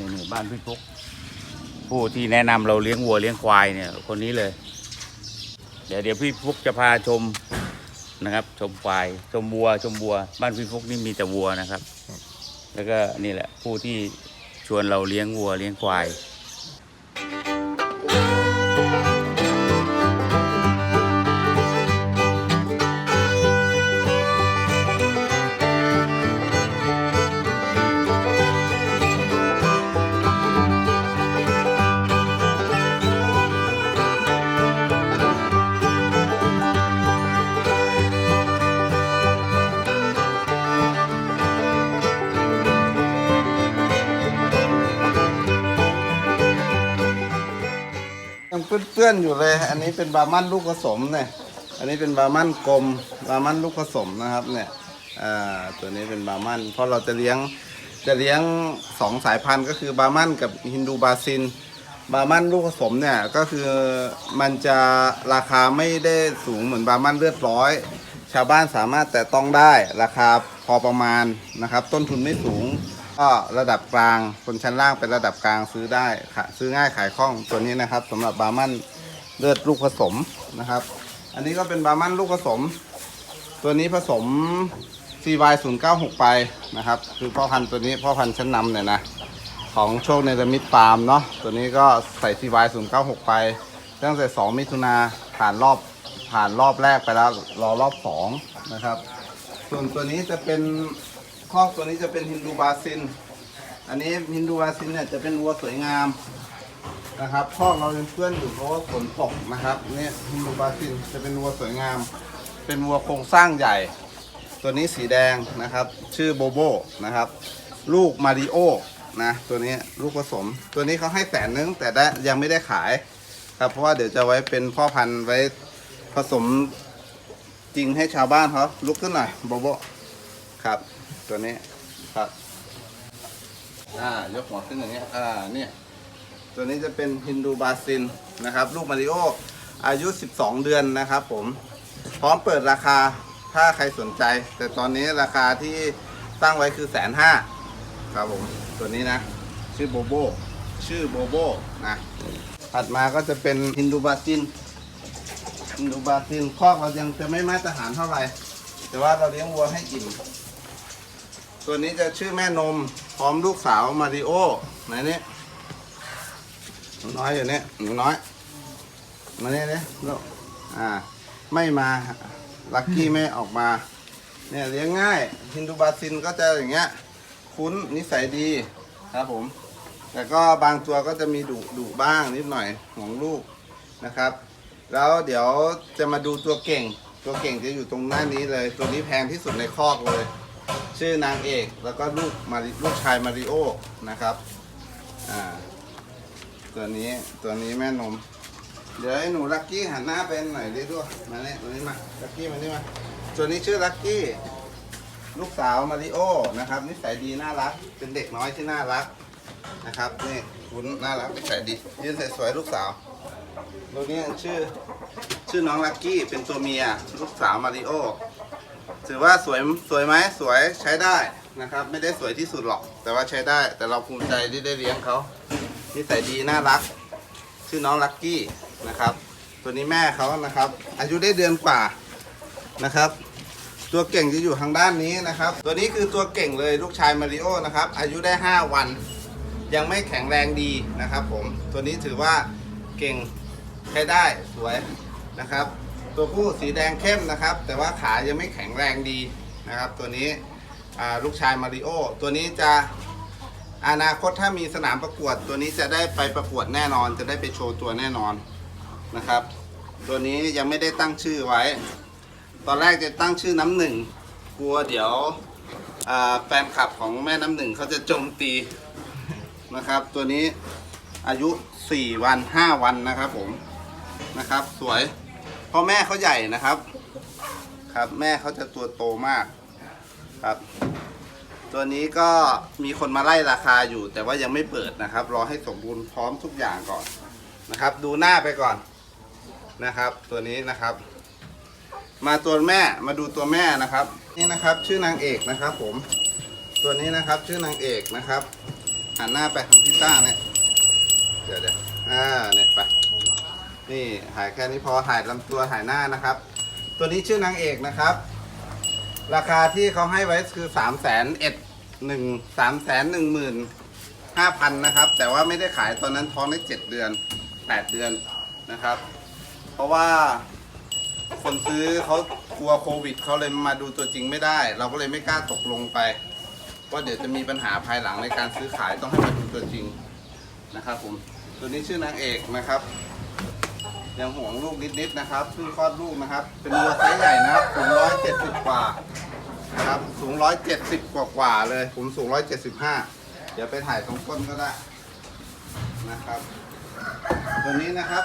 นี่นี่บ้านพี่ฟุกผู้ที่แนะนำเราเลี้ยงวัวเลี้ยงควายเนี่ย คนนี้เลย เดี๋ยวเดี๋ยวพี่ฟุกจะพาชมนะครับ ชมควาย ชมวัว ชมวัว บ้านพี่ฟุกนี่มีแต่วัวนะครับ แล้วก็นี่แหละผู้ที่ชวนเราเลี้ยงวัวเลี้ยงควาย เปื้อนๆอยู่เลย อันนี้เป็นบามันลูกผสมเนี่ย อันนี้เป็นบามันกลมบามันลูกผสมนะครับเนี่ยอ่าตัวนี้เป็นบามันเพราะเราจะเลี้ยงจะเลี้ยงสองสายพันธุ์ก็คือบามันกับฮินดูบาซิน บามันลูกผสมเนี่ยก็คือมันจะราคาไม่ได้สูงเหมือนบามันเลือดร้อย ชาวบ้านสามารถแต่ต้องได้ราคาพอประมาณนะครับ ต้นทุนไม่สูง ก็ระดับกลางคนชั้นล่างเป็นระดับกลางซื้อได้ค่ะซื้อง่ายขายคล่องตัวนี้นะครับสำหรับบาร์มันเลือดลูกผสมนะครับ อันนี้ก็เป็นบาร์มันลูกผสม ตัวนี้ผสม CY 0 9 6 ไปนะครับ คือพ่อพันธุ์ตัวนี้พ่อพันธุ์ชั้นนำเนี่ยนะของโชคเนรมิตฟาร์มเนาะตัวนี้ก็ใส่ CY 0 9 6 ไปตั้งแต่ 2 มิถุนาผ่านรอบ ผ่านรอบแรกไปแล้วรอรอบ2นะครับ ส่วนตัวนี้จะเป็นคอกตัวนี้จะเป็นฮินดูบาซิน อันนี้ฮินดูบาซินเนี่ยจะเป็นวัวสวยงามนะครับคอกเราเป็นเพื่อนอยู่เพราะว่าฝนตกนะครับเนี่ยฮินดูบาซินจะเป็นวัวสวยงาม เป็นวัวโครงสร้างใหญ่ ตัวนี้สีแดงนะครับ ชื่อโบโบนะครับ ลูกมาริโอนะตัวนี้ลูกผสม ตัวนี้เขาให้แสนนึงแต่ได้ยังไม่ได้ขายครับเพราะว่าเดี๋ยวจะไว้เป็นพ่อพันธุ์ไว้ ผสมจริงให้ชาวบ้านเขาลุกขึ้นหน่อยโบโบครับ ตัวนี้ครับอ่ายกหัวขึ้นอย่างเงี้ยอ่าเนี่ยตัวนี้จะเป็นฮินดูบาซินนะครับ ลูกมาริโออายุ 12 เดือนนะครับผมพร้อมเปิดราคาถ้าใครสนใจ แต่ตอนนี้ราคาที่ตั้งไว้คือแสนห้าครับผมตัวนี้นะ ชื่อโบโบชื่อโบโบนะถัดมาก็จะเป็นฮินดูบาซินฮิน ดูบาซินคอกเรายังจะไม่มาตรฐานเท่าไหร่ แต่ว่าเราเลี้ยงวัวให้อิ่ม ตัวนี้จะชื่อแม่นม พร้อมลูกสาวมาริโอไหนนี่หนูน้อยอยู่เนี่ยหนูน้อย มาเนี่ยเนี่ยลูกอ่า ไม่มา ลักกี้ไม่ออกมา เนี่ยเลี้ยงง่ายฮินดูบาซินก็จะอย่างเงี้ย คุ้นนิสัยดีครับผม แต่ก็บางตัวก็จะมีดุดุบ้างนิดหน่อยของลูกนะครับ แล้วเดี๋ยวจะมาดูตัวเก่ง ตัวเก่งจะอยู่ตรงหน้านี้เลย ตัวนี้แพงที่สุดในคอกเลย ชื่อนางเอกแล้วก็ลูกมาริลูกชายมาริโอนะครับอ่าตัวนี้ตัวนี้แม่นม เดี๋ยวให้หนูลักกี้หันหน้าไปหน่อยดิด้วยมาเนี่ยตัวนี้มาลักกี้มานี่มาตัวนี้ชื่อลักกี้ลูกสาวมาริโอนะครับนิสัยดีน่ารัก เป็นเด็กน้อยที่น่ารักนะครับนี่คุณน่ารักนิสัยดียืนสวยๆลูกสาว ตัวนี้ชื่อชื่อน้องลักกี้เป็นตัวเมียลูกสาวมาริโอถือว่าสวยสวยไหมสวยใช้ได้นะครับ ไม่ได้สวยที่สุดหรอก แต่ว่าใช้ได้แต่เราภูมิใจที่ได้เลี้ยงเขานิสัยดีน่ารัก ชื่อน้องลักกี้นะครับ ตัวนี้แม่เขานะครับ อายุได้เดือนกว่านะครับ ตัวเก่งจะอยู่ทางด้านนี้นะครับ ตัวนี้คือตัวเก่งเลยลูกชายมาริโอนะครับ อายุได้ 5 วัน ยังไม่แข็งแรงดีนะครับ ผมตัวนี้ถือว่าเก่ง ใช้ได้สวยนะครับ ตัวผู้สีแดงเข้มนะครับ แต่ว่าขายังไม่แข็งแรงดีนะครับ ตัวนี้ลูกชายมาริโอตัวนี้จะอนาคตถ้ามีสนามประกวด ตัวนี้จะได้ไปประกวดแน่นอน จะได้ไปโชว์ตัวแน่นอนนะครับ ตัวนี้ยังไม่ได้ตั้งชื่อไว้ ตอนแรกจะตั้งชื่อน้ำหนึ่งกลัวเดี๋ยวแฟนคลับของแม่น้ำหนึ่งเขาจะโจมตีนะครับ ตัวนี้อายุ 4 วัน 5 วันนะครับผม นะครับ สวยเพราะแม่เขาใหญ่นะครับ ครับแม่เขาจะตัวโตมากครับ ตัวนี้ก็มีคนมาไล่ราคาอยู่ แต่ว่ายังไม่เปิดนะครับ รอให้สมบูรณ์พร้อมทุกอย่างก่อนนะครับ ดูหน้าไปก่อนนะครับ ตัวนี้นะครับ มาตัวแม่มาดูตัวแม่นะครับ นี่นะครับ ชื่อนางเอกนะครับ ผม ตัวนี้นะครับ ชื่อนางเอกนะครับหันหน้าไปทางพี่ต้าเนี่ยเดี๋ยวเดี๋ยวอ่าเนี่ยไป นี่ถ่ายแค่นี้พอถ่ายลำตัวถ่ายหน้านะครับ ตัวนี้ชื่อนางเอกนะครับ ราคาที่เขาให้ไว้คือสามแสนเอ็ดหนึ่งสามแสนหนึ่งหมื่นห้าพันนะครับ แต่ว่าไม่ได้ขายตอนนั้นท้องได้เจ็ดเดือนแปดเดือนนะครับ เพราะว่าคนซื้อเขากลัวโควิดเขาเลยมาดูตัวจริงไม่ได้ เราก็เลยไม่กล้าตกลงไป ว่าเดี๋ยวจะมีปัญหาภายหลังในการซื้อขายต้องให้มาดูตัวจริงนะครับผมตัวนี้ชื่อนางเอกนะครับ ยังห่วงลูกนิดๆนะครับเพิ่งคลอดลูกนะครับ เป็นวัวไซส์ใหญ่นะครับสูงร้อยเจ็ดสิบกว่านะครับสูงร้อยเจ็ดสิบกว่ากว่าๆเลย ผมสูงร้อยเจ็ดสิบห้าเดี๋ยวไปถ่ายตรงก้นก็ได้นะครับ ตัวนี้นะครับ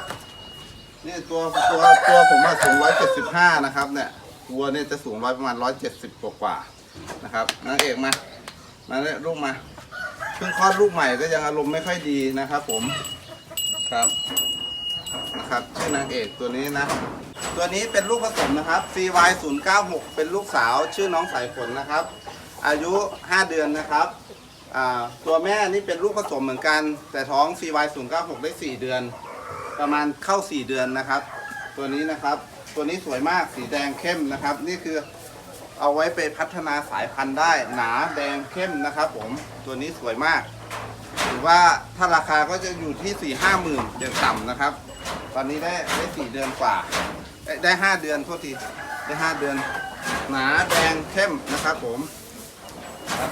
เนี่ยตัวตัวตัวผมอะสูงร้อยเจ็ดสิบห้านะครับเนี่ยวัวเนี่ยจะสูงร้อยประมาณร้อยเจ็ดสิบกว่ากว่าๆนะครับนางเอกมามาเลยลูกมาเพิ่งคลอดลูกใหม่ก็ยังอารมณ์ไม่ค่อยดีนะครับ ผมครับ นะครับชื่อนางเอกตัวนี้นะ ตัวนี้เป็นลูกผสมนะครับ CY 0 9 6 เป็นลูกสาวชื่อน้องสายฝนนะครับ อายุ 5 เดือนนะครับตัวแม่นี่เป็นลูกผสมเหมือนกัน แต่ท้อง CY 0 9 6 ได้ 4 เดือน ประมาณเข้า 4 เดือนนะครับ ตัวนี้นะครับตัวนี้สวยมากสีแดงเข้มนะครับ นี่คือเอาไว้ไปพัฒนาสายพันธุ์ได้หนาแดงเข้มนะครับ ผมตัวนี้สวยมาก ว่าถ้าราคาก็จะอยู่ที่4ี่ห้าหมื่นอย่างต่ำนะครับ ตอนนี้ได้ได้สี่เดือนกว่าเอ้ได้ห้าเดือนโทษทีได้ห้าเดือน หนาแดงเข้มนะครับผมครับ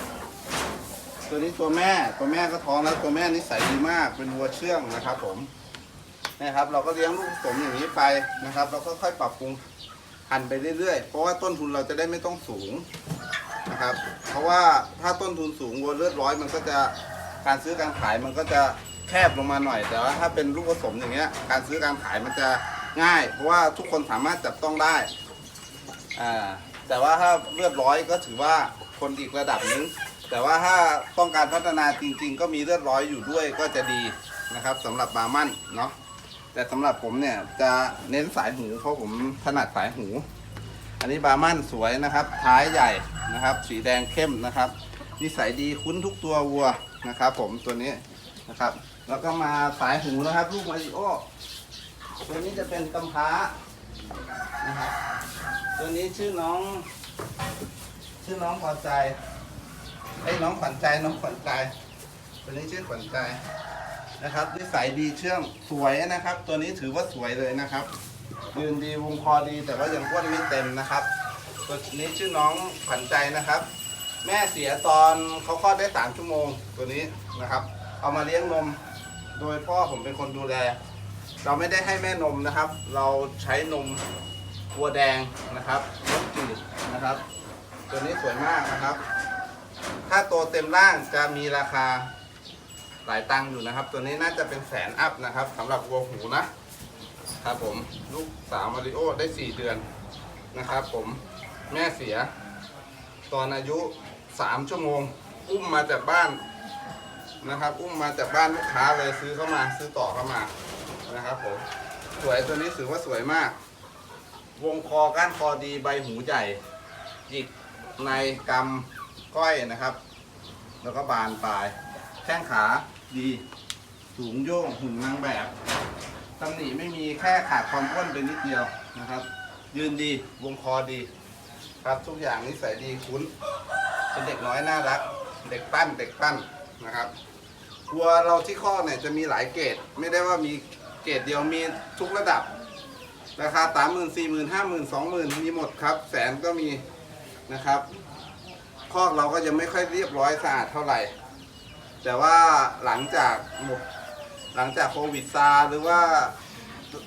ตัวนี้ตัวแม่ตัวแม่ก็ท้องแล้วตัวแม่นิสัยดีมากเป็นวัวเชื่องนะครับ ผมนะครับ เราก็เลี้ยงลูกผสมอย่างนี้ไปนะครับ เราก็ค่อยปรับปรุงหันไปเรื่อยๆ เพราะว่าต้นทุนเราจะได้ไม่ต้องสูงนะครับ เพราะว่าถ้าต้นทุนสูงวัวเลือดร้อยมันก็จะ การซื้อการขายมันก็จะแคบลงมาหน่อย แต่ว่าถ้าเป็นลูกผสมอย่างเงี้ย การซื้อการขายมันจะง่าย เพราะว่าทุกคนสามารถจับต้องได้อ่าแต่ว่าถ้าเลือดร้อยก็ถือว่าคนอีกระดับนึงแต่ว่าถ้าต้องการพัฒนาจริง ๆ ก็มีเลือดร้อยอยู่ด้วยก็จะดีนะครับสำหรับบาร์มันเนาะแต่สำหรับผมเนี่ยจะเน้นสายหูเพราะผมถนัดสายหู อันนี้บาร์มันสวยนะครับ ท้ายใหญ่นะครับ สีแดงเข้มนะครับนิสัยดีคุ้นทุกตัววัว นะครับ ผมตัวนี้นะครับ แล้วก็มาสายหูนะครับ ลูกมาริโอตัวนี้จะเป็นกำพร้านะครับตัวนี้ชื่อน้อง ชื่อน้องพอใจไอ้น้องขวัญใจน้องขวัญใจตัวนี้ชื่อขวัญใจนะครับนิสัยดีเชื่องสวยนะครับ ตัวนี้ถือว่าสวยเลยนะครับยืนดีวงคอดีแต่ว่ายังอ้วนไม่เต็มนะครับ ตัวนี้ชื่อน้องขวัญใจนะครับ แม่เสียตอนเขาคลอดได้สามชั่วโมงตัวนี้นะครับ เอามาเลี้ยงนม โดยพ่อผมเป็นคนดูแล เราไม่ได้ให้แม่นมนะครับ เราใช้นมวัวแดงนะครับรสจืดนะครับ ตัวนี้สวยมากนะครับ ถ้าโตเต็มร่างจะมีราคาหลายตังค์อยู่นะครับ ตัวนี้น่าจะเป็นแสนอัพนะครับสำหรับวัวหูนะครับผมลูกสาวมาริโอได้ 4 เดือนนะครับ ผมแม่เสีย ตอนอายุ 3ชั่วโมง อุ้มมาจากบ้านนะครับ อุ้มมาจากบ้านลูกค้าเลยซื้อเข้ามาซื้อต่อเข้ามานะครับผมสวยตัวนี้ถือว่าสวยมาก วงคอก้านคอดีใบหูใหญ่หยิกในกำก้อยนะครับ แล้วก็บานปลายแข้งขาดี สูงโย่งหุ่นนางแบบตำหนิไม่มีแค่ขาดความอ้วนไปนิดเดียวนะครับ ยืนดีวงคอดี ครับทุกอย่างนิสัยดีคุ้น เป็นเด็กน้อยน่ารัก เด็กปั้นเด็กปั้นนะครับวัวเราที่ข้อกเนี่ยจะมีหลายเกรดไม่ได้ว่ามีเกรดเดียวมีทุกระดับ ราคาสามหมื่นสี่หมื่นห้าหมื่นสองหมื่นมีหมดครับแสนก็มีนะครับคอกเราก็ยังไม่ค่อยเรียบร้อยสะอาดเท่าไหร่ แต่ว่าหลังจากหมดหลังจากโควิดซาหรือว่า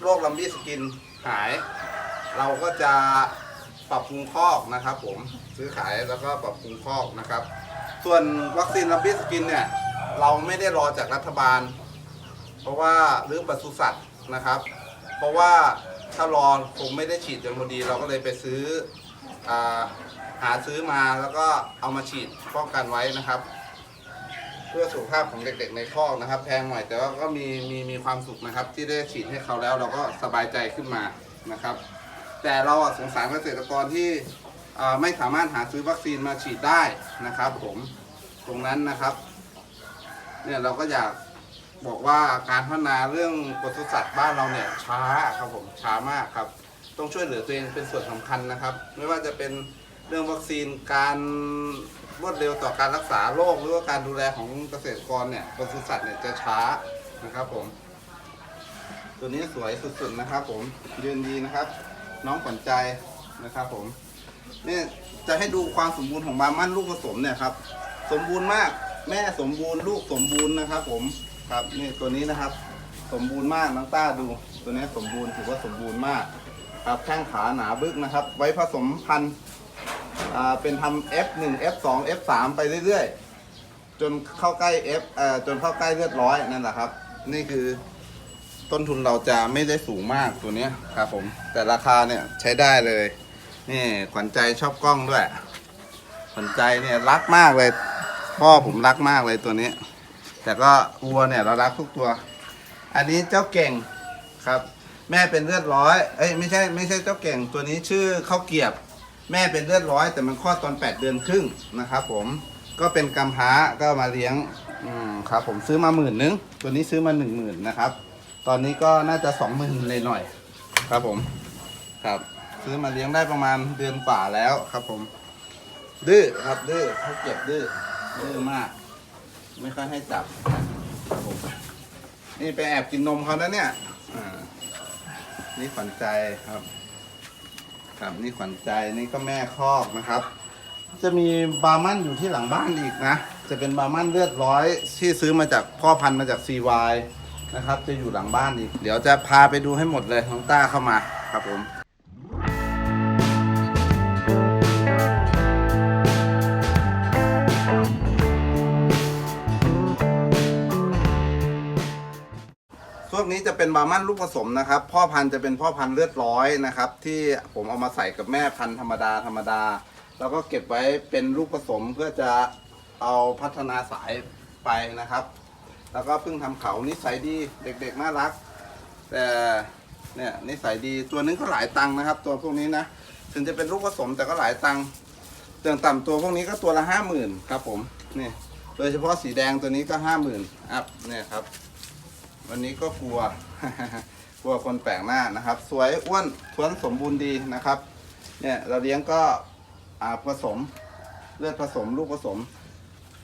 โรคลัมบี้สกินหาย เราก็จะปรับปรุงคอกนะครับผม ซื้อขายแล้วก็ปรับปรุงคอกนะครับ ส่วนวัคซีนลัมบี้สกินเนี่ยเราไม่ได้รอจากรัฐบาล เพราะว่าหรือปศุสัตว์นะครับ เพราะว่าถ้ารอคงไม่ได้ฉีดอย่างพอดี เราก็เลยไปซื้ออหาซื้อมาแล้วก็เอามาฉีดป้องกันไว้นะครับ เพื่อสุขภาพของเด็กๆในคอกนะครับ แพงหน่อยแต่ว่าก็มีมีมีความสุขนะครับ ที่ได้ฉีดให้เขาแล้วเราก็สบายใจขึ้นมานะครับ แต่เราสงสารเกษตรกรที่ ไม่สามารถหาซื้อวัคซีนมาฉีดได้นะครับ ผมตรงนั้นนะครับ เนี่ยเราก็อยากบอกว่าการพัฒนาเรื่องปศุสัตว์บ้านเราเนี่ยช้าครับผมช้ามากครับ ต้องช่วยเหลือตัวเองเป็นส่วนสำคัญนะครับ ไม่ว่าจะเป็นเรื่องวัคซีนการรวดเร็วต่อการรักษาโรคหรือว่าการดูแลของเกษตรกรเนี่ยปศุสัตว์เนี่ยจะช้านะครับผม ตัวนี้สวยสุดๆนะครับ ผมยืนดีนะครับ น้องขวัญใจนะครับผม เนี่ยจะให้ดูความสมบูรณ์ของบาร์มันลูกผสมเนี่ยครับ สมบูรณ์มาก แม่สมบูรณ์ลูกสมบูรณ์นะครับ ผมครับนี่ตัวนี้นะครับ สมบูรณ์มากน้องต้าดู ตัวนี้สมบูรณ์ถือว่าสมบูรณ์มาก ครับแข้งขาหนาบึกนะครับ ไว้ผสมพันธุ์เป็นทำ F1 F2 F3 ไปเรื่อยๆ จนเข้าใกล้ F จนเข้าใกล้เลือดร้อยนั่นแหละครับ นี่คือต้นทุนเราจะไม่ได้สูงมากตัวนี้ครับผมแต่ราคาเนี่ยใช้ได้เลย นี่ขวัญใจชอบกล้องด้วย ขวัญใจเนี่ยรักมากเลย พ่อผมรักมากเลยตัวนี้ แต่ก็วัวเนี่ยเรารักทุกตัว อันนี้เจ้าเก่งครับ แม่เป็นเลือดร้อย เอ้ยไม่ใช่ไม่ใช่เจ้าเก่งตัวนี้ชื่อข้าวเกียบ แม่เป็นเลือดร้อย แต่มันคลอดตอน 8 เดือนครึ่งนะครับ ผมก็เป็นกำพร้าก็มาเลี้ยงอืมครับ ผมซื้อมาหมื่นนึงตัวนี้ซื้อมาหนึ่งหมื่นนะครับ ตอนนี้ก็น่าจะสองหมื่นเลยหน่อย ครับผมครับ ซื้อมาเลี้ยงได้ประมาณเดือนกว่าแล้วครับผม ดื้อครับดื้อเขาเก็บดื้อดื้อมาก ไม่ค่อยให้จับครับผมนี่ไปแอบกินนมเขานะเนี่ยอ่านี่ขวัญใจครับ ครับนี่ขวัญใจนี่ก็แม่คอกนะครับ จะมีบาร์มันอยู่ที่หลังบ้านอีกนะ จะเป็นบาร์มันเลือดร้อย ที่ซื้อมาจากพ่อพันธุ์มาจาก CY นะครับ จะอยู่หลังบ้านอีก เดี๋ยวจะพาไปดูให้หมดเลยน้องต้าเข้ามาครับผม วกนี้จะเป็นบาร์มันลูกผสมนะครับ พ่อพันธุ์จะเป็นพ่อพันธุ์เลือดร้อยนะครับ ที่ผมเอามาใส่กับแม่พันธุ์ธรรมดาธรรมดา แล้วก็เก็บไว้เป็นลูกผสมเพื่อจะเอาพัฒนาสายไปนะครับ แล้วก็เพิ่งทำเขานิสัยดีเด็กๆน่ารัก แต่เนี่ยนิสัยดีตัวนึงก็หลายตังค์นะครับ ตัวพวกนี้นะถึงจะเป็นลูกผสมแต่ก็หลายตังค์อย่างต่ำตัวพวกนี้ก็ตัวละห้าหมื่นครับผมนี่โดยเฉพาะสีแดงตัวนี้ก็ห้าหมื่นอัพเนี่ยครับ วันนี้ก็กลัว กลัวคนแปลกหน้านะครับ สวยอ้วนท้วนสมบูรณ์ดีนะครับ เนี่ยเราเลี้ยงก็อ่าผสมเลือดผสมลูกผสม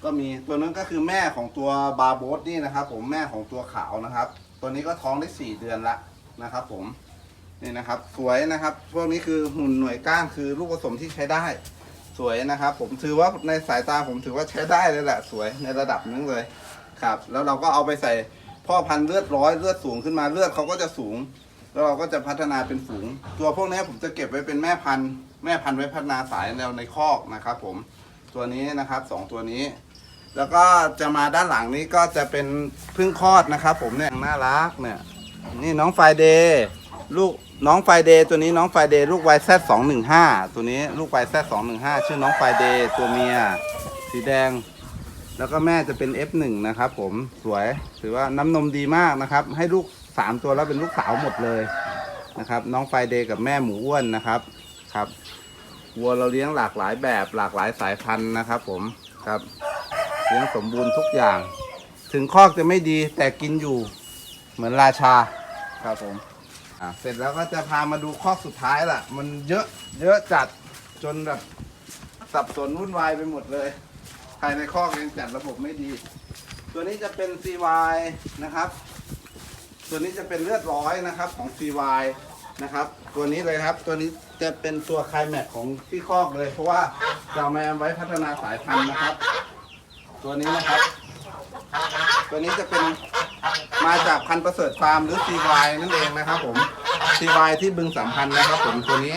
ก็มีตัวนั้นก็คือแม่ของตัวบาโบสนี่นะครับ ผมแม่ของตัวขาวนะครับ ตัวนี้ก็ท้องได้สี่เดือนละนะครับ ผมนี่นะครับ สวยนะครับพวกนี้คือหุ่นหน่วยก้างคือลูกผสมที่ใช้ได้ สวยนะครับ ผมถือว่าในสายตาผมถือว่าใช้ได้เลยแหละ สวยในระดับนึงเลยครับ แล้วเราก็เอาไปใส่ พ่อพันธุ์เลือดร้อยเลือดสูงขึ้นมาเลือดเขาก็จะสูง แล้วเราก็จะพัฒนาเป็นฝูง ตัวพวกนี้ผมจะเก็บไว้เป็นแม่พันธุ์ แม่พันธุ์ไว้พัฒนาสายแนวในคอกนะครับ ผมตัวนี้นะครับสองตัวนี้ แล้วก็จะมาด้านหลังนี้ก็จะเป็นพึ่งคลอดนะครับ ผมเนี่ยน่ารักเนี่ย นี่น้องไฟเดย์ลูกน้องไฟเดย์ตัวนี้น้องไฟเดย์ลูกไวแซดสองหนึ่งห้าตัวนี้ลูกไวแซดสองหนึ่งห้าชื่อน้องไฟเดย์ตัวเมีย สีแดง แล้วก็แม่จะเป็น F1 นะครับผมสวยถือว่าน้ำนมดีมากนะครับ ให้ลูก 3 ตัวแล้วเป็นลูกสาวหมดเลยนะครับ น้องไฟเดย์กับแม่หมูอ้วนนะครับครับวัวเราเลี้ยงหลากหลายแบบหลากหลายสายพันธุ์นะครับ ผมครับเลี้ยงสมบูรณ์ทุกอย่าง ถึงคอกจะไม่ดีแต่กินอยู่เหมือนราชาครับผมอะเสร็จแล้วก็จะพามาดูคอกสุดท้ายล่ะ มันเยอะเยอะจัดจนแบบสับสนวุ่นวายไปหมดเลย ภายในคอกยังจัดระบบไม่ดี ตัวนี้จะเป็น CY นะครับ ตัวนี้จะเป็นเลือดร้อยนะครับของ CY นะครับ ตัวนี้เลยครับ ตัวนี้จะเป็นตัวไคลแม็กของที่คอกเลย เพราะว่าเรามาไว้พัฒนาสายพันธุ์นะครับ ตัวนี้นะครับ ตัวนี้จะเป็นมาจากพันธุ์ประเสริฐฟาร์มหรือ CY นั่นเองนะครับผม CY ที่บึงสามพันธ์นะครับ ผมตัวนี้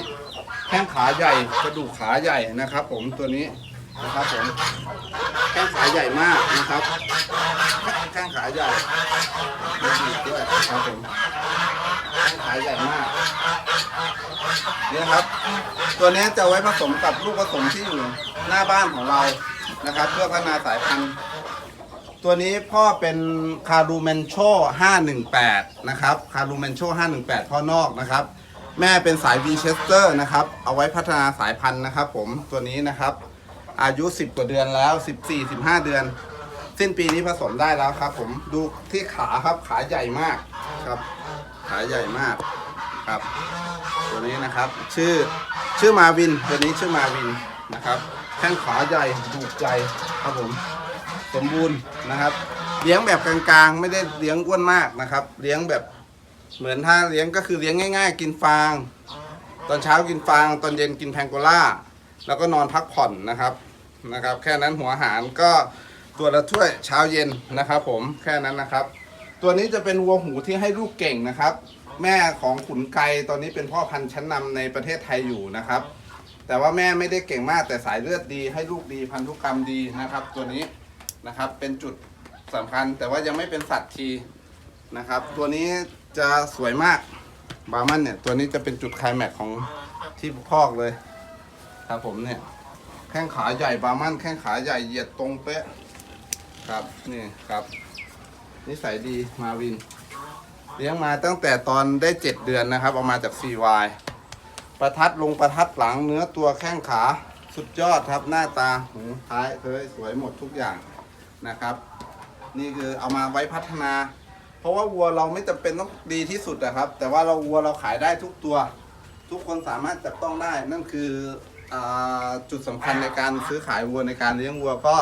แข้งขาใหญ่กระดูกขาใหญ่นะครับ ผมตัวนี้ นะครับผมแข้งขาใหญ่มากนะครับแข้งขาใหญ่มีดีดด้วยครับผมแข้งขาใหญ่มากนี่นะครับ ตัวนี้จะไว้ผสมกับลูกผสมที่อยู่หน้าบ้านของเรานะครับ เพื่อพัฒนาสายพันธุ์ตัวนี้พ่อเป็นคารูเมนโช518 นะครับคารูเมนโช518 พ่อนอกนะครับ แม่เป็นสายวีเชสเตอร์นะครับ เอาไว้พัฒนาสายพันธุ์นะครับ ผมตัวนี้นะครับ อายุ 10 กว่าเดือนแล้ว 14 15 เดือน สิ้นปีนี้ผสมได้แล้วครับ ผมดูที่ขาครับขาใหญ่มากครับ ขาใหญ่มากครับ ตัวนี้นะครับ ชื่อชื่อมาวิน ตัวนี้ชื่อมาวินนะครับแข้งขาใหญ่ดูใจครับผม สมบูรณ์นะครับ เลี้ยงแบบกลางๆ ไม่ได้เลี้ยงอ้วนมากนะครับ เลี้ยงแบบเหมือนถ้าเลี้ยงก็คือเลี้ยงง่าย ๆ กินฟาง ตอนเช้ากินฟาง ตอนเย็นกินแพงโกล่า แล้วก็นอนพักผ่อนนะครับนะครับ แค่นั้นหัวอาหารก็ตัวละถ้วยเช้าเย็นนะครับ ผมแค่นั้นนะครับ ตัวนี้จะเป็นวัวหูที่ให้ลูกเก่งนะครับ แม่ของขุนไกตอนนี้เป็นพ่อพันธุ์ชั้นนำในประเทศไทยอยู่นะครับ แต่ว่าแม่ไม่ได้เก่งมากแต่สายเลือดดี ให้ลูกดีพันธุกรรมดีนะครับ ตัวนี้นะครับเป็นจุดสำคัญ แต่ว่ายังไม่เป็นสัตว์ทีนะครับ ตัวนี้จะสวยมากบาร์มันเนี่ยตัวนี้จะเป็นจุดคลายแม็กของที่พอกเลย ครับผมเนี่ย แข้งขาใหญ่บามันแข้งขาใหญ่เหยียดตรงเป๊ะ ครับนี่ครับ นิสัยดีมาวิน เลี้ยงมาตั้งแต่ตอนได้เจ็ดเดือนนะครับเอามาจาก CY ประทัดลงประทัดหลังเนื้อตัวแข้งขาสุดยอดครับหน้าตาหูท้ายเคยสวยหมดทุกอย่างนะครับ นี่คือเอามาไว้พัฒนา เพราะว่าวัวเราไม่จำเป็นต้องดีที่สุดนะครับ แต่ว่าเราวัวเราขายได้ทุกตัว ทุกคนสามารถจับต้องได้นั่นคือ จุดสำคัญในการซื้อขายวัวในการเลี้ยงวัวก็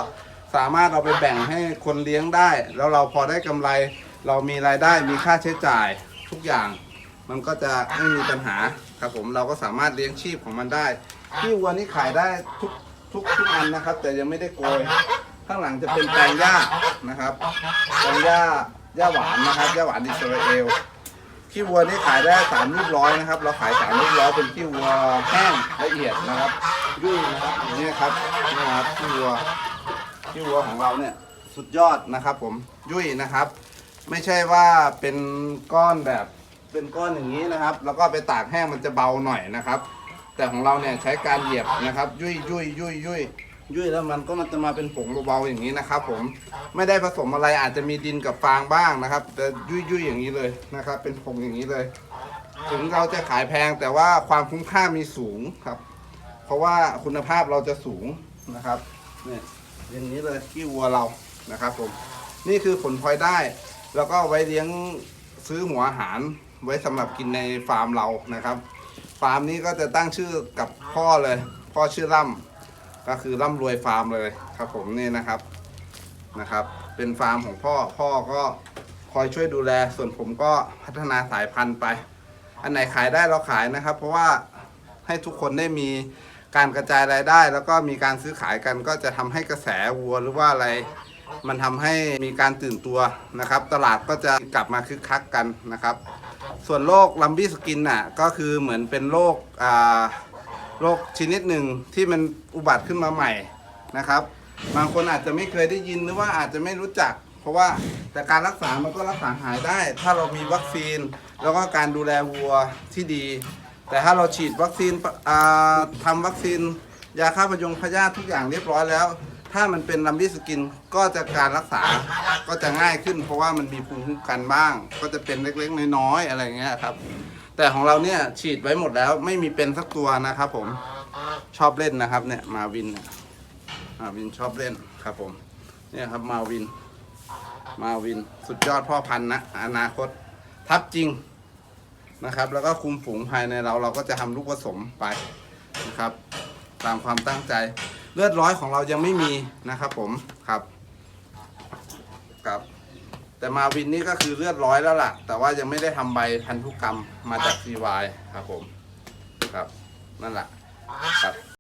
สามารถเอาไปแบ่งให้คนเลี้ยงได้ แล้วเราพอได้กำไร เรามีรายได้มีค่าใช้จ่ายทุกอย่าง มันก็จะไม่มีปัญหาครับผมเราก็สามารถเลี้ยงชีพของมันได้ที่วัวนี่ขายได้ทุกทุกทุกอันนะครับ แต่ยังไม่ได้โกยข้างหลังจะเป็นแปลงหญ้านะครับแปลงหญ้าหญ้าหวานนะครับหญ้าหวานอิสราเอล ขี้วัวนี่ขายได้สามลูกร้อยนะครับ เราขายสามลูกร้อยเป็นขี้วัวแห้งละเอียดนะครับยุ่ยนะครับอย่นี่ครับนี่ครับขี้วัวขี้วัวของเราเนี่ยสุดยอดนะครับ ผมยุ่ยนะครับ ไม่ใช่ว่าเป็นก้อนแบบเป็นก้อนอย่างนี้นะครับ แล้วก็ไปตากแห้งมันจะเบาหน่อยนะครับ แต่ของเราเนี่ยใช้การเหยียบนะครับ ยุ่ยยุ่ยยุ่ยยุ่ย ยุ่ยแล้วมันก็มันจะมาเป็นผงเบาๆอย่างนี้นะครับ ผมไม่ได้ผสมอะไรอาจจะมีดินกับฟางบ้างนะครับ แต่ยุ่ยยุ่ยอย่างนี้เลยนะครับ เป็นผงอย่างนี้เลย ถึงเราจะขายแพงแต่ว่าความคุ้มค่ามีสูงครับ เพราะว่าคุณภาพเราจะสูงนะครับเนี่ยอย่างนี้เลยขี้วัวเรานะครับ ผมนี่คือผลพลอยได้ แล้วก็ไว้เลี้ยงซื้อหัวอาหารไว้สำหรับกินในฟาร์มเรานะครับ ฟาร์มนี้ก็จะตั้งชื่อกับพ่อเลย พ่อชื่อล่ำ ก็คือร่ำรวยฟาร์มเลยครับ ผมนี่นะครับนะครับ เป็นฟาร์มของพ่อพ่อก็คอยช่วยดูแล ส่วนผมก็พัฒนาสายพันธุ์ไป อันไหนขายได้เราขายนะครับ เพราะว่าให้ทุกคนได้มีการกระจายรายได้ แล้วก็มีการซื้อขายกันก็จะทำให้กระแสวัวหรือว่าอะไร มันทำให้มีการตื่นตัวนะครับ ตลาดก็จะกลับมาคึกคักกันนะครับ ส่วนโรคลัมบี้สกินน่ะก็คือเหมือนเป็นโรคอ่า โรคชนิดหนึ่งที่มันอุบัติขึ้นมาใหม่นะครับ บางคนอาจจะไม่เคยได้ยินหรือว่าอาจจะไม่รู้จัก เพราะว่าแต่การรักษามันก็รักษาหายได้ ถ้าเรามีวัคซีน แล้วก็การดูแลวัวที่ดี แต่ถ้าเราฉีดวัคซีนอ่าทำวัคซีน ยาฆ่าพยงพยาธิทุกอย่างเรียบร้อยแล้ว ถ้ามันเป็นลัมบี้สกินก็จะการรักษาก็จะง่ายขึ้น เพราะว่ามันมีภูมิคุ้มกันบ้าง ก็จะเป็นเล็กๆน้อยๆอะไรเงี้ยครับ แต่ของเราเนี่ยฉีดไว้หมดแล้วไม่มีเป็นสักตัวนะครับผมชอบเล่นนะครับเนี่ยมาวินมาวินชอบเล่นครับผมเนี่ยครับมาวิน มาวินสุดยอดพ่อพันธุ์นะอนาคตทับจริงนะครับ แล้วก็คุมฝูงภายในเราเราก็จะทำลูกผสมไปนะครับ ตามความตั้งใจเลือดร้อยของเรายังไม่มีนะครับผมครับครับ แต่มาวินนี่ก็คือเลือดร้อยแล้วล่ะ แต่ว่ายังไม่ได้ทำใบพันธุกรรมมาจากซีวายครับผม ครับ นั่นแหละครับ